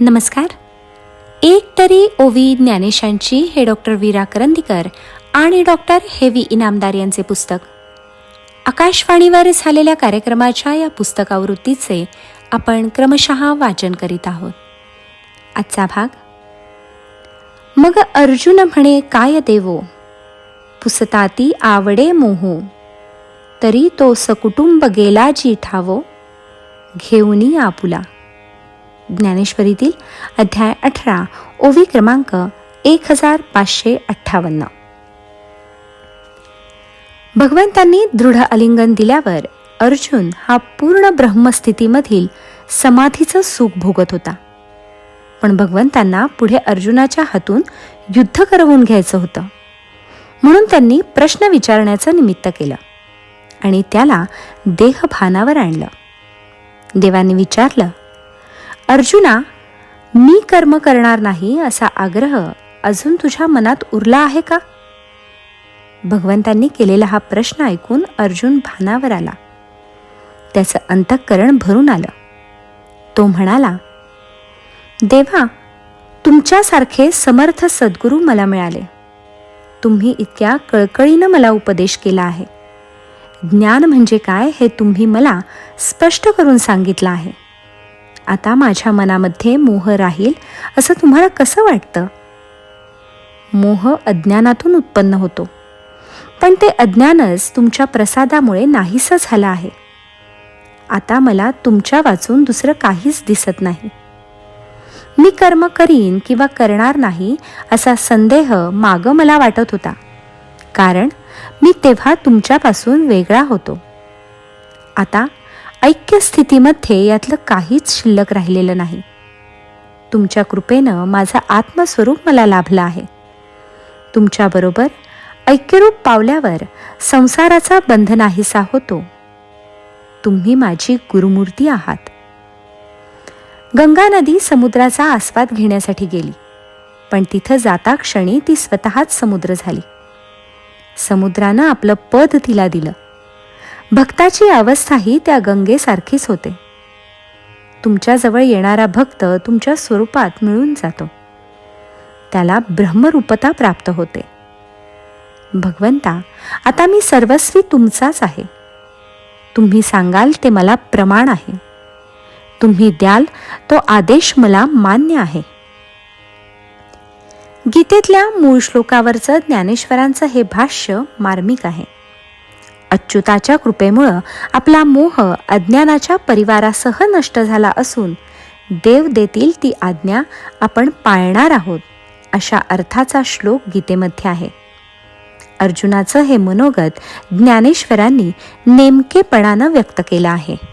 नमस्कार. एक तरी ओवी ज्ञानेशांची हे डॉक्टर वीरा करंदीकर आणि डॉक्टर हेवी इनामदार यांचे पुस्तक. आकाशवाणीवर झालेल्या कार्यक्रमाच्या या पुस्तकावृत्तीचे आपण क्रमशः वाचन करीत आहोत. आजचा भाग मग अर्जुन म्हणे काय देवो? पुसताती आवडे मोहो. तरी तो सकुटुंब गेला जी ठावो घेऊनी आपुला. ज्ञानेश्वरीतील अध्याय अठरा ओवी क्रमांक एक हजार पाचशे अठ्ठावन्न. भगवंतांनी दृढ आलिंगन दिल्यावर अर्जुन हा पूर्ण ब्रह्मस्थितीमधील समाधीचं सुख भोगत होता. पण भगवंतांना पुढे अर्जुनाच्या हातून युद्ध करवून घ्यायचं होतं. म्हणून त्यांनी प्रश्न विचारण्याचं निमित्त केलं आणि त्याला देहभानावर आणलं. देवाने विचारलं अर्जुना मी कर्म करणार नाही असा आग्रह अजून तुझ्या मनात उरला आहे का? भगवंतांनी केलेला हा प्रश्न ऐकून अर्जुन भानावर आला. त्याचं अंतःकरण भरून आलं. तो म्हणाला देवा तुमच्यासारखे समर्थ सद्गुरू मला मिळाले. तुम्ही इतक्या कळकळीनं मला उपदेश केला आहे. ज्ञान म्हणजे काय हे तुम्ही मला स्पष्ट करून सांगितलं आहे. आता माझ्या मनामध्ये मोह राहील असं तुम्हाला कसं वाटतं? मोह अज्ञानातून उत्पन्न होतो. पण ते अज्ञानच तुमच्या प्रसादामुळे नाहीसं झालं आहे. आता मला तुमच्या वाचून दुसरं काहीच दिसत नाही. मी कर्म करीन किंवा करणार नाही असा संदेह माग मला वाटत होता. कारण मी तेव्हा तुमच्यापासून वेगळा होतो. आता ऐक्य स्थितीमध्ये यातलं काहीच शिल्लक राहिलेलं नाही. तुमच्या कृपेनं माझं आत्मस्वरूप मला लाभलं आहे. तुमच्याबरोबर ऐक्यरूप पावल्यावर संसाराचा बंध नाहीसा होतो. तुम्ही माझी गुरुमूर्ती आहात. गंगा नदी समुद्राचा आस्वाद घेण्यासाठी गेली पण तिथं जाता क्षणी ती स्वतःच समुद्र झाली. समुद्रानं आपलं पद तिला दिलं. भक्ताची अवस्थाही त्या गंगेसारखीच होते. तुमच्याजवळ येणारा भक्त तुमच्या स्वरूपात मिळून जातो. त्याला ब्रह्मरूपता प्राप्त होते. भगवंता आता मी सर्वस्वी तुमचाच आहे. तुम्ही सांगाल ते मला प्रमाण आहे. तुम्ही द्याल तो आदेश मला मान्य आहे. गीतेतल्या मूळ श्लोकावरचं ज्ञानेश्वरांचं हे भाष्य मार्मिक आहे. अच्युताच्या कृपेमुळं आपला मोह अज्ञानाच्या परिवारासह नष्ट झाला असून देव देतील ती आज्ञा आपण पाळणार आहोत अशा अर्थाचा श्लोक गीतेमध्ये आहे. अर्जुनाचं हे मनोगत ज्ञानेश्वरांनी नेमकेपणानं व्यक्त केलं आहे.